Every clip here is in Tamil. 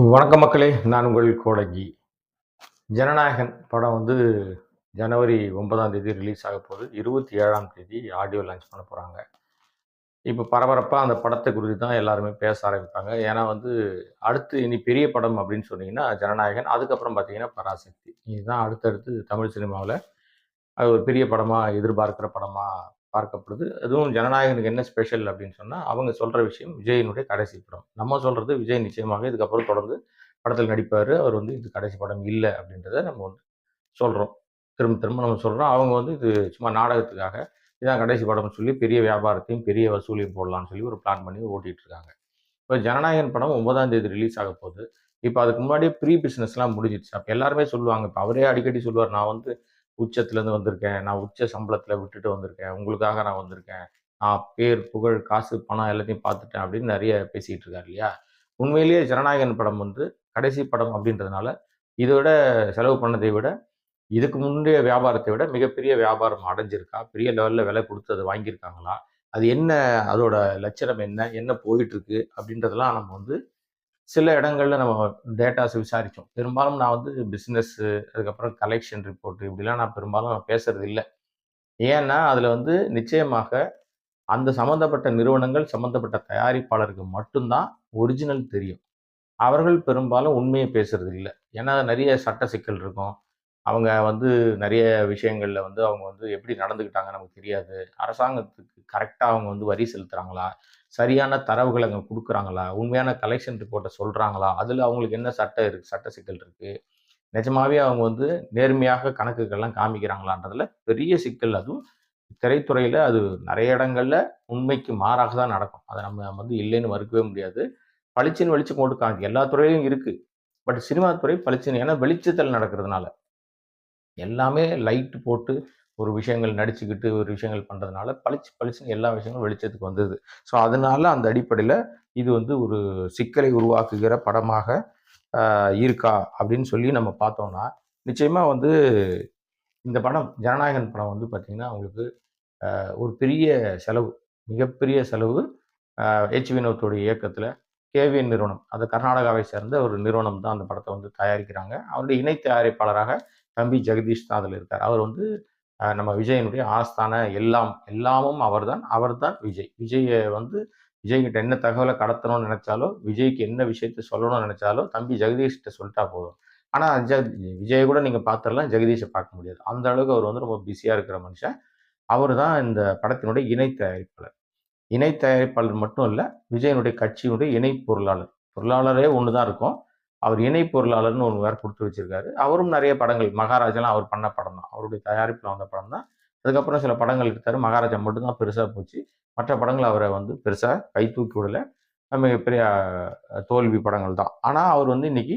வணக்கம் மக்களே நான் உங்கள் கோடங்கி ஜனநாயகன் படம் வந்து ஜனவரி ஒன்பதாம் தேதி ரிலீஸ் ஆக போகுது. இருபத்தி ஏழாம் தேதி ஆடியோ லான்ச் பண்ண போகிறாங்க இப்போ பரபரப்பாக அந்த படத்தை குறித்து தான் எல்லாருமே பேச ஆரம்பிப்பாங்க. ஏன்னா வந்து அடுத்து இனி பெரிய படம் அப்படின்னு சொன்னீங்கன்னா ஜனநாயகன் அதுக்கப்புறம் பார்த்தீங்கன்னா பராசக்தி. இதுதான் அடுத்தடுத்து தமிழ் சினிமாவில் அது ஒரு பெரிய படமாக எதிர்பார்க்குற படமாக பார்க்கப்படுது. அதுவும் ஜனநாயகனுக்கு என்ன ஸ்பெஷல் அப்படின்னு சொன்னால் அவங்க சொல்கிற விஷயம் விஜயனுடைய கடைசி படம். நம்ம சொல்கிறது விஜய் நிச்சயமாக இதுக்கப்புறம் தொடர்ந்து படத்தில் நடிப்பார். அவர் வந்து இது கடைசி படம் இல்லை அப்படின்றத நம்ம வந்து சொல்கிறோம் திரும்ப திரும்ப நம்ம சொல்கிறோம் அவங்க வந்து இது சும்மா நாடகத்துக்காக இதான் கடைசி படம்னு சொல்லி பெரிய வியாபாரத்தையும் பெரிய வசூலையும் போடலாம்னு சொல்லி ஒரு பிளான் பண்ணி ஓட்டிகிட்டு இருக்காங்க. இப்போ ஜனநாயகன் படம் ஒன்பதாம் தேதி ரிலீஸ் ஆக போகுது. இப்போ அதுக்கு முன்னாடியே ப்ரீ பிஸ்னஸ்லாம் முடிஞ்சிடுச்சு. அப்போ எல்லாருமே சொல்லுவாங்க. இப்போ அவரே அடிக்கடி சொல்லுவார். நான் வந்து உச்சத்துலேருந்து வந்திருக்கேன். நான் உச்ச சம்பளத்தில் விட்டுட்டு வந்திருக்கேன். உங்களுக்காக நான் வந்திருக்கேன். நான் பேர் புகழ் காசு பணம் எல்லாத்தையும் பார்த்துட்டேன் அப்படின்னு நிறைய பேசிகிட்டு இருக்காரு இல்லையா? உண்மையிலேயே ஜனநாயகன் படம் வந்து கடைசி படம் அப்படின்றதுனால இதை விட செலவு பண்ணதை விட இதுக்கு முந்தைய வியாபாரத்தை விட மிகப்பெரிய வியாபாரம் அடைஞ்சிருக்கா? பெரிய லெவலில் விலை கொடுத்து அதை வாங்கியிருக்காங்களா? அது என்ன அதோட லட்சணம் என்ன? என்ன போயிட்டுருக்கு அப்படின்றதெல்லாம் நம்ம வந்து சில இடங்களில் நம்ம டேட்டாஸ் விசாரித்தோம் பெரும்பாலும் நான் வந்து பிஸ்னஸ்ஸு அதுக்கப்புறம் கலெக்ஷன் ரிப்போர்ட் இப்படிலாம் நான் பெரும்பாலும் நான் பேசுறது இல்லை. ஏன்னா அதில் வந்து நிச்சயமாக அந்த சம்மந்தப்பட்ட நிறுவனங்கள் சம்மந்தப்பட்ட தயாரிப்பாளருக்கு மட்டும்தான் ஒரிஜினல் தெரியும். அவர்கள் பெரும்பாலும் உண்மையை பேசுறது இல்லை. ஏன்னா நிறைய சட்ட சிக்கல் இருக்கும். அவங்க வந்து நிறைய விஷயங்களில் வந்து அவங்க வந்து எப்படி நடந்துக்கிட்டாங்க நமக்கு தெரியாது. அரசாங்கத்துக்கு கரெக்டாக அவங்க வந்து வரி செலுத்துகிறாங்களா சரியான தரவுகளை அங்கே கொடுக்குறாங்களா? உண்மையான கலெக்ஷன் ரிப்போர்ட்டை சொல்கிறாங்களா அதில் அவங்களுக்கு என்ன சட்டம் இருக்குது சட்ட சிக்கல் இருக்குது நிஜமாவே அவங்க வந்து நேர்மையாக கணக்குகள்லாம் காமிக்கிறாங்களான்றதுல பெரிய சிக்கல். அதுவும் திரைத்துறையில் அது நிறைய இடங்களில் உண்மைக்கு மாறாக தான் நடக்கும். அதை நம்ம வந்து இல்லைன்னு மறுக்கவே முடியாது. பளிச்சின்னு வெளிச்சம் போட்டு காமிக்கும் எல்லா துறையிலும் இருக்குது பட் சினிமா துறை பளிச்சின்னு ஏன்னா வெளிச்சத்தில் நடக்கிறதுனால. எல்லாமே லைட் போட்டு ஒரு விஷயங்கள் நடிச்சுக்கிட்டு ஒரு விஷயங்கள் பண்ணுறதுனால பளிச்சு பளிச்சுன்னு எல்லா விஷயங்களும் வெளிச்சத்துக்கு வந்தது. ஸோ அதனால அந்த அடிப்படையில் இது வந்து ஒரு சிக்கலை உருவாக்குகிற படமாக இருக்கா அப்படின்னு சொல்லி நம்ம பார்த்தோம்னா நிச்சயமாக வந்து இந்த படம் ஜனநாயகன் படம் வந்து பார்த்திங்கன்னா உங்களுக்கு ஆஹ், ஒரு பெரிய செலவு மிகப்பெரிய செலவு ஹெச் வினோத்தோடைய இயக்கத்தில் கேவிஎன் நிறுவனம் அது கர்நாடகாவை சேர்ந்த ஒரு நிறுவனம் தான் அந்த படத்தை வந்து தயாரிக்கிறாங்க. அவருடைய இணை தயாரிப்பாளராக தம்பி ஜெகதீஷ் தான் அதில் இருக்கார். அவர் வந்து நம்ம விஜயனுடைய ஆஸ்தான எல்லாம் எல்லாமும் அவர்தான் அவர்தான் விஜய். விஜயை வந்து விஜய்கிட்ட என்ன தகவலை கடத்தணும்னு நினைச்சாலோ விஜய்க்கு என்ன விஷயத்த சொல்லணும்னு நினைச்சாலோ தம்பி ஜெகதீஷ்கிட்ட சொல்லிட்டா போதும். ஆனால் ஜ விஜயை கூட நீங்கள் பார்த்துடலாம் ஜெகதீஷை பார்க்க முடியாது. அந்த அளவுக்கு அவர் வந்து ரொம்ப பிஸியாக இருக்கிற மனுஷன். அவர் தான் இந்த படத்தினுடைய இணை தயாரிப்பாளர். இணை தயாரிப்பாளர் மட்டும் இல்லை விஜயனுடைய கட்சியினுடைய இணை பொருளாளர். பொருளாளரே ஒன்று தான் இருக்கும். அவர் இணை பொருளாளர்னு ஒன்று வேறு கொடுத்து வச்சிருக்காரு. அவரும் நிறைய படங்கள் மகாராஜாலாம் அவர் பண்ண படம் தான். அவருடைய தயாரிப்பில் வந்த படம் தான். அதுக்கப்புறம் சில படங்கள் எடுத்தார். மகாராஜா மட்டும்தான் பெருசாக போச்சு. மற்ற படங்கள் அவரை வந்து பெருசாக கை தூக்கி விடலை. மிகப்பெரிய தோல்வி படங்கள் தான். ஆனால் அவர் வந்து இன்னைக்கு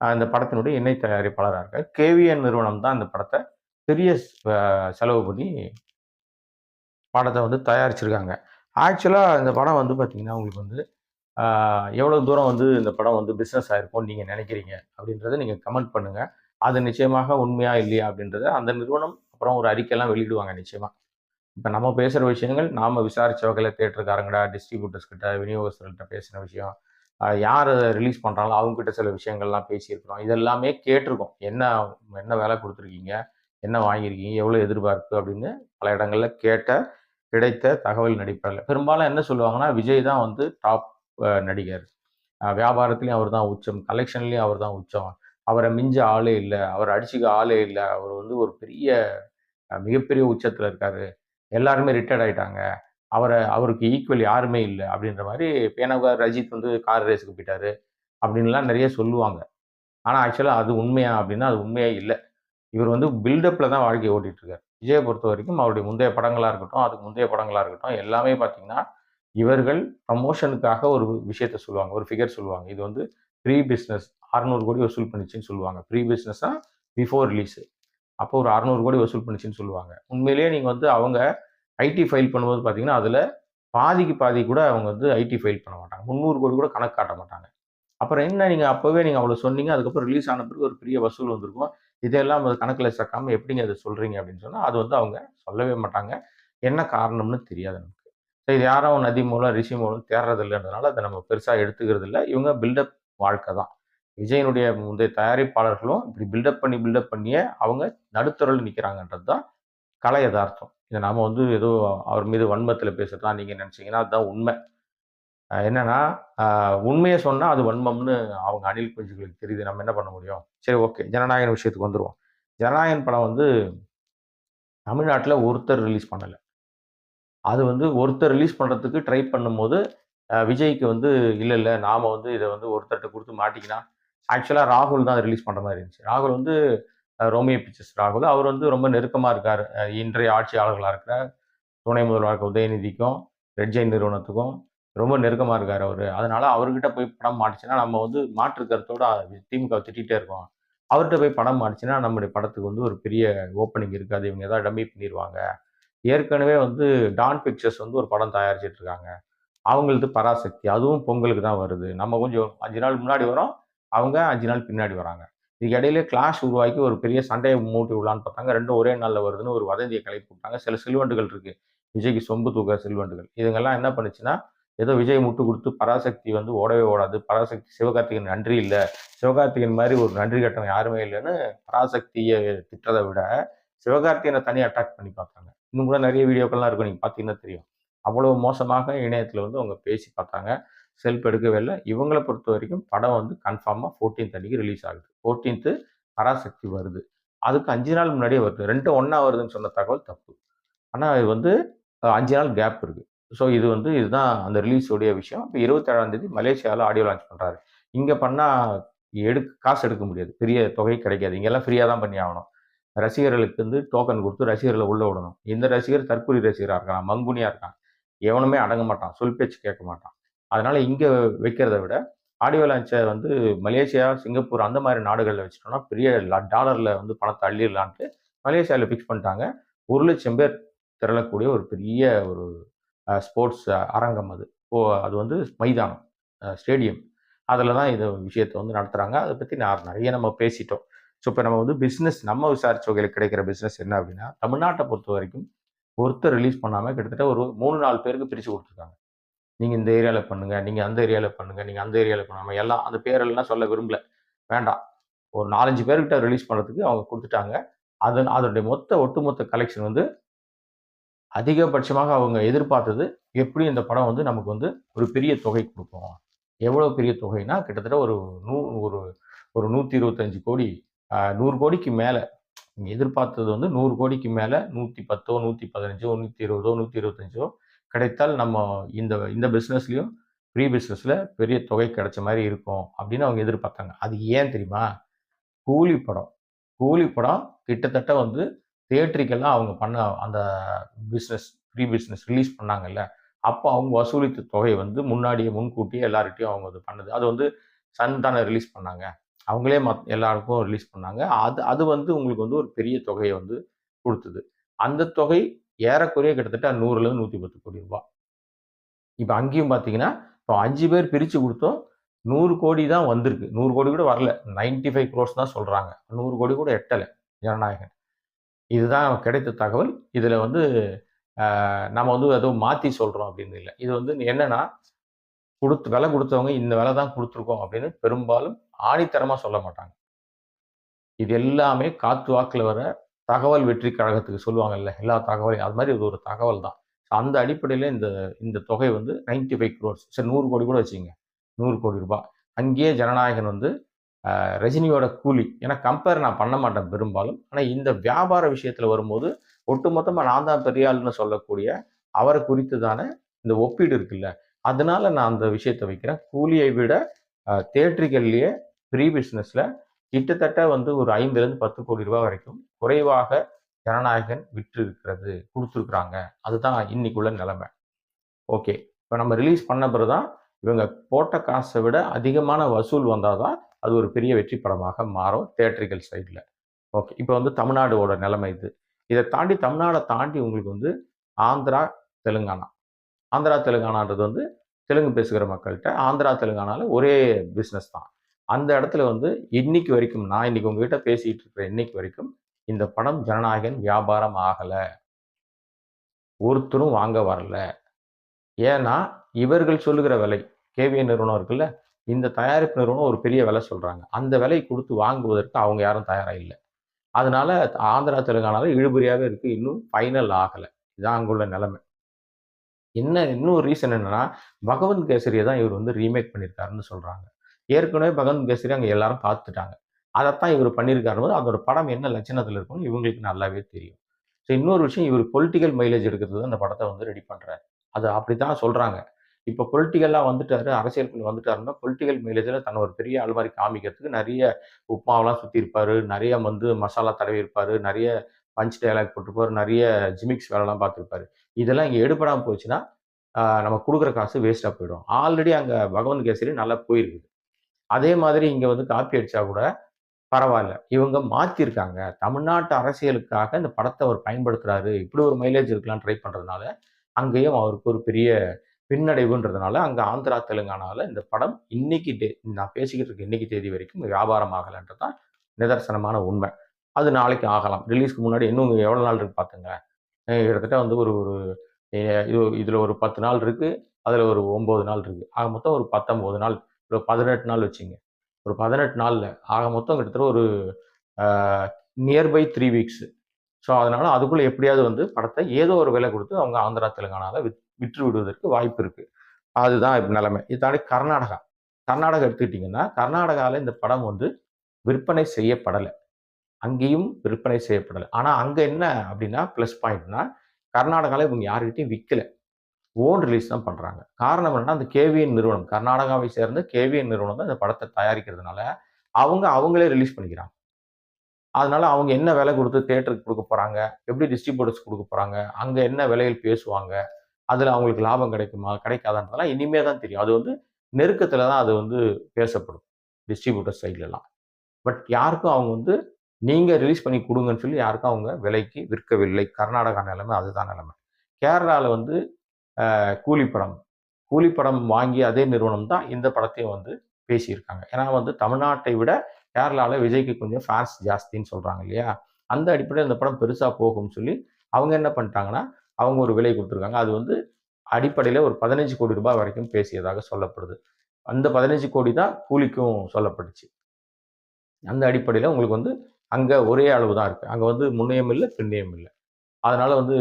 அந்த இந்த படத்தினுடைய இணை தயாரிப்பாளராக இருக்கார். கேவிஎன் நிறுவனம் தான் இந்த படத்தை பெரிய செலவு பண்ணி படத்தை வந்து தயாரிச்சிருக்காங்க. ஆக்சுவலாக இந்த படம் வந்து பார்த்திங்கன்னா உங்களுக்கு வந்து எவ்வளோ எவ்வளவு தூரம் வந்து இந்த படம் வந்து பிஸ்னஸ் ஆயிருக்கும்னு நீங்கள் நினைக்கிறீங்க? அப்படின்றத நீங்கள் கமெண்ட் பண்ணுங்கள் அது நிச்சயமாக உண்மையா இல்லையா அப்படின்றத அந்த நிறுவனம் அப்புறம் ஒரு அறிக்கையெல்லாம் வெளியிடுவாங்க நிச்சயமாக இப்போ நம்ம பேசுகிற விஷயங்கள் நாம் விசாரிச்ச வகையில் தேட்டருக்காரங்கடா டிஸ்ட்ரிபியூட்டர்ஸ் கிட்ட விநியோகஸ்தர்கள்ட்ட பேசின விஷயம் யார் யார் ரிலீஸ் பண்ணுறாங்களோ அவங்ககிட்ட சில விஷயங்கள்லாம் பேசியிருக்கிறோம். இதெல்லாமே கேட்டிருக்கோம். என்ன என்ன வேலை கொடுத்துருக்கீங்க? என்ன வாங்கியிருக்கீங்க? எவ்வளோ எதிர்பார்ப்பு? அப்படின்னு பல இடங்களில் கேட்ட கிடைத்த தகவல் அடிப்படையில். பெரும்பாலும் என்ன சொல்லுவாங்கன்னா விஜய் தான் வந்து டாப் நடிகர். வியாபாரத்துலேயும் அவர் தான் உச்சம். கலெக்ஷன்லேயும் அவர் தான் உச்சம். அவரை மிஞ்ச ஆளே இல்லை. அவர் அடிச்சுக்க ஆளே இல்லை. அவர் வந்து ஒரு பெரிய மிகப்பெரிய உச்சத்தில் இருக்காரு. எல்லாருமே ரிட்டையர்ட் ஆகிட்டாங்க அவரை அவருக்கு ஈக்குவல் யாருமே இல்லை அப்படின்ற மாதிரி பேனகார் ரஜித் வந்து கார் ரேஸுக்கு போயிட்டாரு அப்படின்லாம் நிறைய சொல்லுவாங்க. ஆனால் ஆக்சுவலாக அது உண்மையா அப்படின்னா அது உண்மையே இல்லை. இவர் வந்து பில்டப்பில் தான் வாழ்க்கையை ஓட்டிகிட்டு இருக்கார். விஜயை பொறுத்த வரைக்கும் அவருடைய முந்தைய படங்களாக இருக்கட்டும் அதுக்கு முந்தைய படங்களாக இருக்கட்டும் எல்லாமே பார்த்தீங்கன்னா இவர்கள் ப்ரமோஷனுக்காக ஒரு விஷயத்த சொல்லுவாங்க ஒரு ஃபிகர் சொல்லுவாங்க. இது வந்து ப்ரீ பிஸ்னஸ் அறநூறு கோடி வசூல் பண்ணிச்சுன்னு சொல்லுவாங்க. ப்ரீ பிஸ்னஸாக பிஃபோர் ரிலீஸு அப்போ ஒரு அறநூறு கோடி வசூல் பண்ணிச்சுன்னு சொல்லுவாங்க. உண்மையிலேயே நீங்கள் வந்து அவங்க ஐடி ஃபைல் பண்ணும்போது பார்த்தீங்கன்னா அதில் பாதிக்கு பாதி கூட அவங்க வந்து ஐடி ஃபைல் பண்ண மாட்டாங்க. முந்நூறு கோடி கூட கணக்கு காட்ட மாட்டாங்க. அப்புறம் என்ன நீங்கள் அப்போவே நீங்கள் அவ்வளோ சொன்னீங்க அதுக்கப்புறம் ரிலீஸ் ஆன பிறகு ஒரு பெரிய வசூல் வந்திருக்கும். இதெல்லாம் அது கணக்கில் சேர்க்காம எப்படிங்க அதை சொல்கிறீங்க அப்படின்னு சொன்னால் அது வந்து அவங்க சொல்லவே மாட்டாங்க. என்ன காரணம்னு தெரியாது நமக்கு. ஸோ இது யாரும் நதி மூலம் ரிஷி மூலம் தேடுறது இல்லைன்றதுனால அதை நம்ம பெருசாக எடுத்துக்கிறது இல்லை இவங்க பில்டப் வாழ்க்கை தான். விஜயனுடைய முந்தைய தயாரிப்பாளர்களும் இப்படி பில்டப் பண்ணி பில்டப் பண்ணியே அவங்க நடுத்தரில் நிற்கிறாங்கன்றது தான் கலை யதார்த்தம். இதை நாம் வந்து ஏதோ அவர் மீது வன்மத்தில் பேசுறதுலாம் நீங்கள் நினச்சிங்கன்னா அதுதான் உண்மை. என்னன்னா உண்மையை சொன்னால் அது வன்மம்னு அவங்க அணில் குஞ்சுகளுக்கு தெரியுது. நம்ம என்ன பண்ண முடியும்? சரி ஓகே ஜனநாயகன் விஷயத்துக்கு வந்துடுவோம் ஜனநாயகன் படம் வந்து தமிழ்நாட்டில் ஒருத்தர் ரிலீஸ் பண்ணலை. அது வந்து ஒருத்தர் ரிலீஸ் பண்ணுறதுக்கு ட்ரை பண்ணும்போது விஜய்க்கு வந்து இல்லை இல்லை நாம் வந்து இதை வந்து ஒருத்தர்கிட்ட கொடுத்து மாட்டிக்கினா ஆக்சுவலாக ராகுல் தான் ரிலீஸ் பண்ணுற மாதிரி இருந்துச்சு. ராகுல் வந்து ரோமியோ பிக்சர்ஸ் ராகுல். அவர் வந்து ரொம்ப நெருக்கமாக இருக்கார். இன்றைய ஆட்சியாளர்களாக இருக்கிற துணை முதல்வராக இருக்க உதயநிதிக்கும் ரெட் ஜெயின் நிறுவனத்துக்கும் ரொம்ப நெருக்கமாக இருக்கார் அவர். அதனால் அவர்கிட்ட போய் படம் மாட்டுச்சுன்னா நம்ம வந்து மாற்று கருத்தோட திமுக திட்டிகிட்டே இருக்கோம். அவர்கிட்ட போய் படம் மாட்டுச்சுன்னா நம்முடைய படத்துக்கு வந்து ஒரு பெரிய ஓப்பனிங் இருக்காது. இவங்க ஏதாவது டம்மி பண்ணிடுவாங்க ஏற்கனவே வந்து டான் பிக்சர்ஸ் வந்து ஒரு படம் தயாரிச்சிட்டு இருக்காங்க அவங்களது பராசக்தி அதுவும் பொங்கலுக்கு தான் வருது. நம்ம கொஞ்சம் அஞ்சு நாள் முன்னாடி வரோம் அவங்க அஞ்சு நாள் பின்னாடி வராங்க. இதுக்கு இடையில கிளாஷ் உருவாக்கி ஒரு பெரிய சண்டையை மூட்டி விடலான்னு பார்த்தாங்க. ரெண்டும் ஒரே நாளில் வருதுன்னு ஒரு வதந்தியை கிளப்பி விட்டாங்க. சில செல்வண்டுகள் இருக்குது விஜய்க்கு சொம்பு தூக்க செல்வண்டுகள். இதுங்கெல்லாம் என்ன பண்ணுச்சுன்னா ஏதோ விஜய் முட்டு கொடுத்து பராசக்தி வந்து ஓடவே ஓடாது. பராசக்தி சிவகார்த்திகன் நன்றி இல்லை. சிவகார்த்திகேயன் மாதிரி ஒரு நன்றி கட்டணம் யாருமே இல்லைன்னு பராசக்தியை திட்டதை விட சிவகார்த்திகனை தனியாக அட்டாக் பண்ணி பார்த்தாங்க. இன்னும் கூட நிறைய வீடியோக்கள்லாம் இருக்கும். நீங்கள் பார்த்தீங்கன்னா தெரியும். அவ்வளோ மோசமாக இணையத்தில் வந்து அவங்க பேசி பார்த்தாங்க. செல்ஃப் எடுக்கவே இல்லை இவங்களை பொறுத்த வரைக்கும் படம் வந்து கன்ஃபார்மாக ஃபோர்டீன்த் அன்னைக்கு ரிலீஸ் ஆகுது. ஃபோர்டீன்த்து பராசக்தி வருது. அதுக்கு அஞ்சு நாள் முன்னாடியே வருது. ரெண்டும் ஒன்றா வருதுன்னு சொன்ன தகவல் தப்பு. ஆனால் இது வந்து அஞ்சு நாள் கேப் இருக்குது ஸோ இது வந்து இதுதான் அந்த ரிலீஸோடைய விஷயம். இப்போ இருபத்தேழாம் தேதி மலேசியாவில் ஆடியோ லான்ச் பண்ணுறாரு இங்கே பண்ணால் எடுக்க காசு எடுக்க முடியாது. பெரிய தொகை கிடைக்காது. இங்கெல்லாம் ஃப்ரீயாக தான் பண்ணி ஆகணும். ரசிகர்களுக்கு வந்து டோக்கன் கொடுத்து ரசிகர்களை உள்ள விடணும். இந்த ரசிகர் தற்கொலை ரசிகராக இருக்கான் மங்குனியாக இருக்கான். எவனுமே அடங்க மாட்டான் சொல் பேச்சு கேட்க மாட்டான். அதனால் இங்கே வைக்கிறத விட ஆடியோ லான்ச்சை வந்து மலேசியா சிங்கப்பூர் அந்த மாதிரி நாடுகளில் வச்சுட்டோம்னா பெரிய டாலரில் வந்து பணத்தை அள்ளிடலான்ட்டு மலேசியாவில் ஃபிக்ஸ் பண்ணிட்டாங்க. ஒரு லட்சம் பேர் திரளக்கூடிய ஒரு பெரிய ஒரு ஸ்போர்ட்ஸ் அரங்கம் அது. ஓ அது வந்து மைதானம் ஸ்டேடியம் அதில் தான் இந்த விஷயத்தை வந்து நடத்துகிறாங்க அதை பற்றி நான் நிறைய நம்ம பேசிட்டோம். ஸோ இப்போ நம்ம வந்து பிஸ்னஸ் நம்ம விசாரிச்ச வகையில் கிடைக்கிற பிஸ்னஸ் என்ன அப்படின்னா தமிழ்நாட்டை பொறுத்த வரைக்கும் ஒருத்தர் ரிலீஸ் பண்ணாமல் கிட்டத்தட்ட ஒரு மூணு நாலு பேருக்கு பிரித்து கொடுத்துருக்காங்க. நீங்கள் இந்த ஏரியாவில் பண்ணுங்கள் நீங்கள் அந்த ஏரியாவில் பண்ணுங்கள் நீங்கள் அந்த ஏரியாவில் பண்ணாமல் எல்லாம் அந்த பேரெல்லாம் சொல்ல விரும்பல. வேண்டாம். ஒரு நாலஞ்சு பேர்கிட்ட ரிலீஸ் பண்ணுறதுக்கு அவங்க கொடுத்துட்டாங்க. அதன் அதனுடைய மொத்த ஒட்டுமொத்த கலெக்ஷன் வந்து அதிகபட்சமாக அவங்க எதிர்பார்த்தது எப்படி இந்த படம் வந்து நமக்கு வந்து ஒரு பெரிய தொகை கொடுக்கும். எவ்வளோ பெரிய தொகைனா கிட்டத்தட்ட ஒரு நூ ஒரு ஒரு நூற்றி இருபத்தஞ்சு கோடி நூறு கோடிக்கு மேலே. நீங்கள் எதிர்பார்த்தது வந்து நூறு கோடிக்கு மேலே நூற்றி பத்தோ நூற்றி பதினஞ்சோ நூற்றி இருபதோ நூற்றி இருபத்தஞ்சோ கிடைத்தால் நம்ம இந்த இந்த பிஸ்னஸ்லையும் ப்ரீ பிஸ்னஸில் பெரிய தொகை கிடைச்ச மாதிரி இருக்கும் அப்படின்னு அவங்க எதிர்பார்த்தாங்க. அது ஏன் தெரியுமா? கூலி படம். கூலி படம் கிட்டத்தட்ட வந்து தியேட்ரிக்கெல்லாம் அவங்க பண்ண அந்த பிஸ்னஸ் ப்ரீ பிஸ்னஸ் ரிலீஸ் பண்ணாங்கல்ல. அப்போ அவங்க வசூலித்த தொகை வந்து முன்னாடியே முன்கூட்டியே எல்லார்கிட்டையும் அவங்க இது பண்ணுது. அது வந்து சன் தானே ரிலீஸ் பண்ணாங்க. அவங்களே மத் எல்லாருக்கும் ரிலீஸ் பண்ணாங்க. அது அது வந்து உங்களுக்கு வந்து ஒரு பெரிய தொகையை வந்து கொடுத்தது. அந்த தொகை ஏறக்குறைய கிட்டத்தட்ட நூறுலேருந்து நூற்றி பத்து கோடி ரூபாய் இப்போ அங்கேயும் பார்த்தீங்கன்னா இப்போ அஞ்சு பேர் பிரித்து கொடுத்தோம் நூறு கோடி தான் வந்திருக்கு. நூறு கோடி கூட வரல. 95 ஃபைவ் க்ரோர்ஸ் தான் சொல்கிறாங்க நூறு கோடி கூட எட்டலை ஜனநாயகன். இதுதான் கிடைத்த தகவல். இதில் வந்து நம்ம வந்து ஏதோ மாற்றி சொல்கிறோம் அப்படின்னு இல்லை. இது வந்து என்னென்னா கொடுத்து விலை கொடுத்தவங்க இந்த விலை தான் கொடுத்துருக்கோம் அப்படின்னு பெரும்பாலும் ஆணித்தரமாக சொல்ல மாட்டாங்க. இது எல்லாமே காத்து வாக்கில் வர தகவல் வெற்றி கழகத்துக்கு சொல்லுவாங்கல்ல எல்லா தகவலையும். அது மாதிரி இது ஒரு தகவல் தான். அந்த அடிப்படையில் இந்த இந்த தொகை வந்து 95 ஃபைவ் க்ரோர்ஸ் சரி நூறு கோடி கூட வச்சுங்க நூறு கோடி ரூபாய். அங்கேயே ஜனநாயகன் வந்து ரஜினியோட கூலி. ஏன்னா கம்பேர் நான் பண்ண மாட்டேன் பெரும்பாலும். ஆனால் இந்த வியாபார விஷயத்தில் வரும்போது ஒட்டுமொத்தமாக நான் தான் பெரியாள்னு சொல்லக்கூடிய அவரை குறித்துதான இந்த ஒப்பீடு இருக்குல்ல. அதனால நான் அந்த விஷயத்தை வைக்கிறேன். கூலியை விட தேட்டரிகள்லேயே ப்ரீ பிஸ்னஸில் கிட்டத்தட்ட வந்து ஒரு ஐந்துலேருந்து பத்து கோடி ரூபாய் வரைக்கும் குறைவாக ஜனநாயகன் விற்று இருக்கிறது கொடுத்துருக்குறாங்க. அதுதான் இன்னைக்குள்ள நிலைமை. ஓகே. இப்போ நம்ம ரிலீஸ் பண்ண பிறகு தான் இவங்க போட்ட காசை விட அதிகமான வசூல் வந்தால் தான் அது ஒரு பெரிய வெற்றி படமாக மாறும் தேட்டரிக்கல் சைடில் ஓகே. இப்போ வந்து தமிழ்நாடோட நிலைமை இது. இதை தாண்டி தமிழ்நாடை தாண்டி உங்களுக்கு வந்து ஆந்திரா தெலுங்கானா. ஆந்திரா தெலுங்கானான்றது வந்து தெலுங்கு பேசுகிற மக்கள்கிட்ட ஆந்திரா தெலுங்கானால ஒரே பிஸ்னஸ் தான் அந்த இடத்துல வந்து இன்னைக்கு வரைக்கும் நான் இன்னைக்கு உங்ககிட்ட பேசிட்டு இருக்கிற இன்னைக்கு வரைக்கும் இந்த படம் ஜனநாயகன் வியாபாரம் ஆகலை ஒருத்தரும் வாங்க வரல ஏன்னா இவர்கள் சொல்லுகிற விலை கேவிஎன் நிறுவனம் இருக்குல்ல இந்த தயாரிப்பு நிறுவனம் ஒரு பெரிய விலை சொல்றாங்க. அந்த விலை கொடுத்து வாங்குவதற்கு அவங்க யாரும் தயாராக இல்லை அதனால ஆந்திரா, தெலுங்கானால இழுபறியாகவே இருக்கு. இன்னும் ஃபைனல் ஆகலை இதான் அங்குள்ள நிலைமை. என்ன இன்னொரு ரீசன் என்னன்னா, பகவந்த் கேசரியை தான் இவர் வந்து ரீமேக் பண்ணியிருக்காருன்னு சொல்றாங்க. ஏற்கனவே பகவந்த் கேசரி அங்கே எல்லாரும் பார்த்துட்டாங்க. அதைத்தான் இவர் பண்ணியிருக்காருன்னு அதோட படம் என்ன லட்சணத்தில் இருக்கும்னு இவங்களுக்கு நல்லாவே தெரியும். ஸோ இன்னொரு விஷயம் இவர் பொலிட்டிக்கல் மைலேஜ் எடுக்கிறது தான் படத்தை வந்து ரெடி பண்ணுறாரு அது அப்படித்தான் சொல்கிறாங்க இப்போ பொலிட்டிக்கலாக வந்துட்டாரு, அரசியலுக்குள்ள வந்துட்டாருன்னா, பொலிட்டிக்கல் மைலேஜில் தன்னை ஒரு பெரிய ஆள் மாதிரி காமிக்கிறதுக்கு நிறைய உப்மாவெல்லாம் இருப்பார் நிறைய வந்து மசாலா தடவி இருப்பார் நிறைய பஞ்ச் டயலாக் போட்டிருப்பாரு. நிறைய ஜிமிக்ஸ் வேலைலாம் பார்த்துருப்பாரு இதெல்லாம் இங்கே எடுபடாமல் போச்சுன்னா, நம்ம கொடுக்குற காசு வேஸ்ட்டாக போயிடும். ஆல்ரெடி அங்கே பகவந்த் கேசரி நல்லா போயிருக்குது. அதே மாதிரி இங்கே வந்து காப்பி அடித்தா கூட பரவாயில்ல இவங்க மாற்றிருக்காங்க தமிழ்நாட்டு அரசியலுக்காக இந்த படத்தை அவர் பயன்படுத்துகிறாரு இப்படி ஒரு மைலேஜ் இருக்கலாம் ட்ரை பண்ணுறதுனால அங்கேயும் அவருக்கு ஒரு பெரிய பின்னடைவுன்றதுனால, அங்கே ஆந்திரா, தெலுங்கானாவில் இந்த படம் இன்னைக்கு டே நான் பேசிக்கிட்டு இருக்க இன்னைக்கு தேதி வரைக்கும் வியாபாரம் ஆகலன்றது தான் நிதர்சனமான உண்மை. அது நாளைக்கு ஆகலாம். ரிலீஸ்க்கு முன்னாடி இன்னும் எவ்வளோ நாள் இருக்கு பார்த்துக்கங்களேன். கிட்டத்தட்ட வந்து ஒரு ஒரு இதில் இது ஒரு 10 நாள் இருக்குது அதில் ஒரு ஒம்பது நாள் இருக்குது ஆக மொத்தம் ஒரு 19 நாள். ஒரு 18 நாள் வச்சுங்க ஒரு பதினெட்டு நாளில் ஆக மொத்தம் கிட்டத்தட்ட ஒரு நியர்பை த்ரீ வீக்ஸு ஸோ அதனால் அதுக்குள்ளே எப்படியாவது வந்து படத்தை ஏதோ ஒரு விலை கொடுத்து அவங்க ஆந்திரா, தெலுங்கானாவில் வித் விற்று விடுவதற்கு வாய்ப்பு இருக்குது அதுதான் இப்ப நிலைமை. இத தாண்டி கர்நாடகா. கர்நாடகா எடுத்துக்கிட்டிங்கன்னா கர்நாடகாவில் இந்த படம் வந்து விற்பனை செய்யப்படலை அங்கேயும் விற்பனை செய்யப்படலை ஆனால் அங்கே என்ன அப்படின்னா ப்ளஸ் பாயிண்ட்னா, கர்நாடகாவில் இவங்க யார்கிட்டயும் விற்கலை ஓன் ரிலீஸ் தான் பண்ணுறாங்க காரணம் என்னன்னா, அந்த கேவிஎன் நிறுவனம் கர்நாடகாவை சேர்ந்த கேவிஎன் நிறுவனம் தான் இந்த படத்தை தயாரிக்கிறதுனால, அவங்க அவங்களே ரிலீஸ் பண்ணிக்கிறாங்க. அதனால அவங்க என்ன விலை கொடுத்து தேட்டருக்கு கொடுக்க போகிறாங்க எப்படி டிஸ்ட்ரிபியூட்டர்ஸ் கொடுக்க போகிறாங்க அங்கே என்ன விலையில் பேசுவாங்க? அதில் அவங்களுக்கு லாபம் கிடைக்குமா? கிடைக்காதான்றதெல்லாம் இனிமே தான் தெரியும். அது வந்து நெருக்கத்தில் தான் அது வந்து பேசப்படும். டிஸ்ட்ரிபியூட்டர் சைட்லலாம். பட் யாருக்கும் அவங்க வந்து நீங்கள் ரிலீஸ் பண்ணி கொடுங்கன்னு சொல்லி யாருக்கும் அவங்க விலைக்கு விற்கவில்லை. கர்நாடகா நிலைமை அதுதான் நிலைமை. கேரளாவில் வந்து கூலி படம். கூலி படம் வாங்கிய அதே நிறுவனம் தான் இந்த படத்தையும் வந்து பேசியிருக்காங்க. ஏன்னா வந்து தமிழ்நாட்டை விட கேரளாவில் விஜய்க்கு கொஞ்சம் ஃபேன்ஸ் ஜாஸ்தின்னு சொல்கிறாங்க இல்லையா? அந்த அடிப்படையில் இந்த படம் பெருசாக போகும்னு சொல்லி, அவங்க என்ன பண்ணிட்டாங்கன்னா, அவங்க ஒரு விலை கொடுத்துருக்காங்க அது வந்து அடிப்படையில் ஒரு 15 கோடி ரூபாய் வரைக்கும் பேசியதாக சொல்லப்படுது. அந்த 15 கோடி தான் கூலிக்கும் சொல்லப்பட்டுச்சு. அந்த அடிப்படையில் உங்களுக்கு வந்து அங்கே ஒரே அளவு தான் இருக்குது அங்கே வந்து முன்னையும் இல்லை பின்னையும் இல்லை அதனால் வந்து